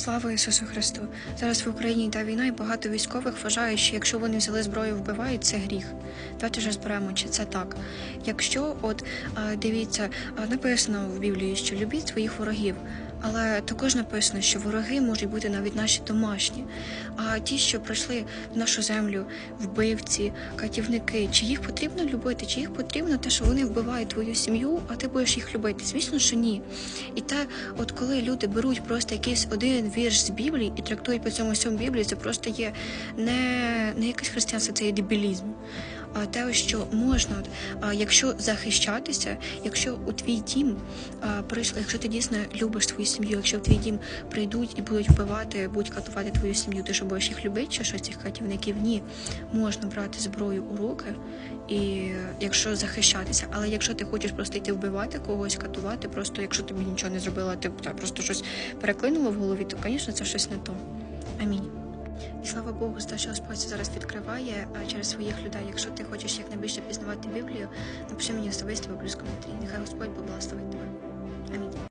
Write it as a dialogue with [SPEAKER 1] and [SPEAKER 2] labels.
[SPEAKER 1] Слава Ісусу Христу! Зараз в Україні йде війна, і багато військових вважають, що якщо вони взяли зброю, вбивають, це гріх. Давайте ж розберемо, чи це так. Якщо, от дивіться, написано в Біблії, що любіть своїх ворогів, але також написано, що вороги можуть бути навіть наші домашні. А ті, що прийшли в нашу землю, вбивці, катівники, чи їх потрібно любити, чи їх потрібно те, що вони вбивають твою сім'ю, а ти будеш їх любити? Звісно, що ні. І те, от коли люди беруть просто якийсь один вірш з Біблії і трактують по цьому всьому Біблії, це просто є не, не якесь християнство, це є дебілізм. А те, що можна, якщо захищатися, якщо у твій дім а, прийшло, якщо ти дійсно любиш свою сім'ю, якщо в твій дім прийдуть і будуть вбивати, будуть катувати твою сім'ю, ти що будеш їх любити, чи що цих катівників? Ні, можна брати зброю у руки, і якщо захищатися, але якщо ти хочеш просто йти вбивати когось, катувати, просто якщо тобі нічого не зробила, ти просто щось переклинуло в голові, то, звісно, це щось не то. Амінь. І слава Богу, за те, що Господь зараз відкриває через своїх людей. Якщо ти хочеш якнайбільше пізнавати Біблію, напиши мені особисто в плюс коментарі. Нехай Господь поблагословить тебе. Амінь.